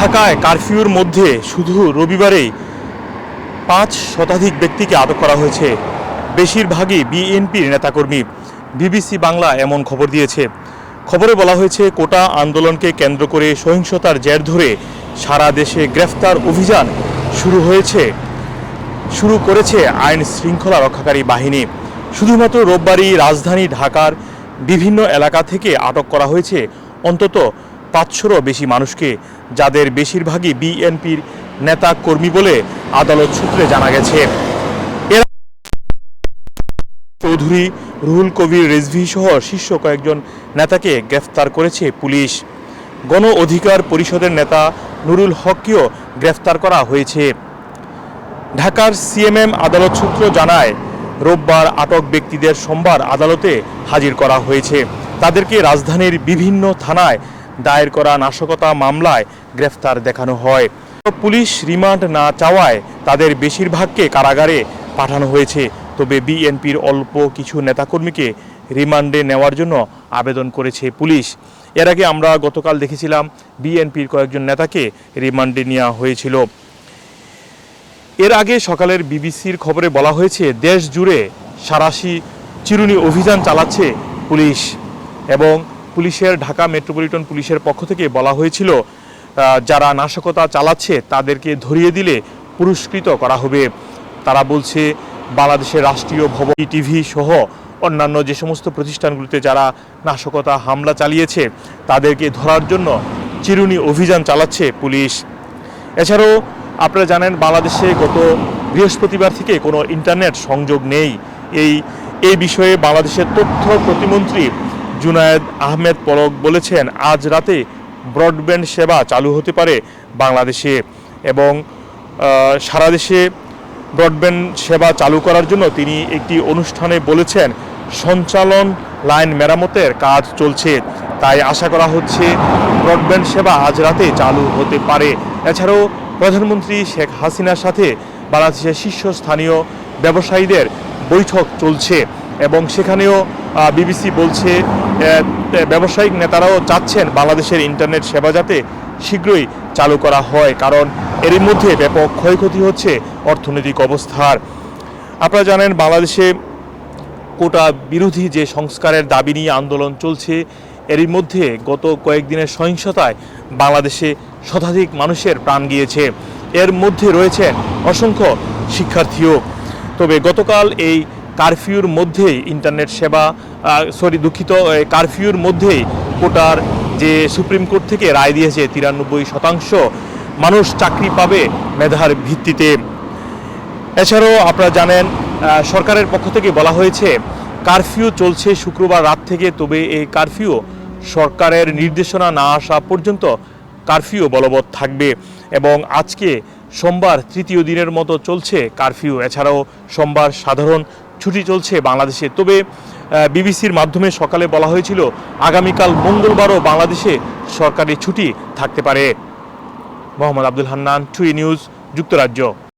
ঢাকায় কারফিউর মধ্যে শুধু রবিবারেই পাঁচ শতাধিক ব্যক্তিকে আটক করা হয়েছে। বেশিরভাগই বিএনপির নেতাকর্মী। বিবিসি বাংলা এমন খবর দিয়েছে। খবরে বলা হয়েছে, কোটা আন্দোলনকে কেন্দ্র করে সহিংসতার জের ধরে সারা দেশে গ্রেফতার অভিযান শুরু হয়েছে। শুরু করেছে আইন শৃঙ্খলা রক্ষাকারী বাহিনী। শুধুমাত্র রোববারই রাজধানী ঢাকার বিভিন্ন এলাকা থেকে আটক করা হয়েছে। অন্তত পাঁচশোরও বেশি মানুষকে, যাদের বেশিরভাগই বিএনপির নেতা কর্মী বলে আদালত সূত্রে জানা গেছে। চৌধুরী রুহুল কবির রেজভি সহ শীর্ষ কয়েকজন নেতাকে গ্রেফতার করেছে পুলিশ। গণ অধিকার পরিষদের নেতা নুরুল হককেও গ্রেফতার করা হয়েছে। ঢাকার সিএমএম আদালত সূত্র জানায়, রোববার আটক ব্যক্তিদের সোমবার আদালতে হাজির করা হয়েছে। তাদেরকে রাজধানীর বিভিন্ন থানায় দায়ের করা নাশকতা মামলায় গ্রেফতার দেখানো হয়। পুলিশ রিমান্ড না চাওয়ায় তাদের বেশিরভাগকে কারাগারে পাঠানো হয়েছে। তবে বিএনপির অল্প কিছু নেতাকর্মীকে রিমান্ডে নেওয়ার জন্য আবেদন করেছে পুলিশ। এর আগে আমরা গতকাল দেখেছিলাম বিএনপির কয়েকজন নেতাকে রিমান্ডে নেওয়া হয়েছিল। এর আগে সকালের বিবিসির খবরে বলা হয়েছে দেশ জুড়ে সারাশি চিরুনি অভিযান চালাচ্ছে পুলিশ এবং পুলিশের, ঢাকা মেট্রোপলিটন পুলিশের পক্ষ থেকে বলা হয়েছিল যারা নাশকতা চালাচ্ছে তাদেরকে ধরিয়ে দিলে পুরস্কৃত করা হবে। তারা বলছে, বাংলাদেশের রাষ্ট্রীয় ভবন, টিভি সহ অন্যান্য যে সমস্ত প্রতিষ্ঠানগুলিতে যারা নাশকতা হামলা চালিয়েছে, তাদেরকে ধরার জন্য চিরুনি অভিযান চালাচ্ছে পুলিশ। এছাড়াও আপনারা জানেন, বাংলাদেশে গত বৃহস্পতিবার থেকে কোনো ইন্টারনেট সংযোগ নেই। এই এই বিষয়ে বাংলাদেশের তথ্য প্রতিমন্ত্রী জুনায়েদ আহমেদ পলক বলেছেন, আজ রাতে ব্রডব্যান্ড সেবা চালু হতে পারে বাংলাদেশে এবং সারা দেশে ব্রডব্যান্ড সেবা চালু করার জন্য তিনি একটি অনুষ্ঠানে বলেছেন, সঞ্চালন লাইন মেরামতের কাজ চলছে। তাই আশা করা হচ্ছে ব্রডব্যান্ড সেবা আজ রাতে চালু হতে পারে। এছাড়াও প্রধানমন্ত্রী শেখ হাসিনার সাথে বাংলাদেশের শীর্ষস্থানীয় ব্যবসায়ীদের বৈঠক চলছে। এবং সেখানেও বিবিসি বলছে ব্যবসায়িক নেতারাও চাচ্ছেন বাংলাদেশের ইন্টারনেট সেবা যাতে শীঘ্রই চালু করা হয়, কারণ এরই মধ্যে ব্যাপক ক্ষয়ক্ষতি হচ্ছে অর্থনৈতিক অবস্থার। আপনারা জানেন, বাংলাদেশে কোটা বিরোধী যে সংস্কারের দাবি নিয়ে আন্দোলন চলছে, এরই মধ্যে গত কয়েকদিনের সহিংসতায় বাংলাদেশে শতাধিক মানুষের প্রাণ গিয়েছে। এর মধ্যে রয়েছেন অসংখ্য শিক্ষার্থীও। তবে গতকাল এই কারফিউর মধ্যেই ইন্টারনেট সেবা সরি দুঃখিত কারফিউর মধ্যেই কোটার যে সুপ্রিম কোর্ট থেকে রায় দিয়েছে তিরানব্বই শতাংশ মানুষ চাকরি পাবে মেধার ভিত্তিতে। এছাড়াও আপনারা জানেন সরকারের পক্ষ থেকে বলা হয়েছে, কারফিউ চলছে শুক্রবার রাত থেকে, তবে এই কারফিউ সরকারের নির্দেশনা না আসা পর্যন্ত কারফিউ বলবৎ থাকবে এবং আজকে সোমবার তৃতীয় দিনের মতো চলছে কারফিউ। এছাড়াও সোমবার সাধারণ ছুটি চলছে বাংলাদেশে। তবে বিবিসির মাধ্যমে সকালে বলা হয়েছিল, আগামীকাল মঙ্গলবারও বাংলাদেশে সরকারি ছুটি থাকতে পারে। মোহাম্মদ আব্দুল হান্নান, টুই নিউজ, যুক্তরাজ্য।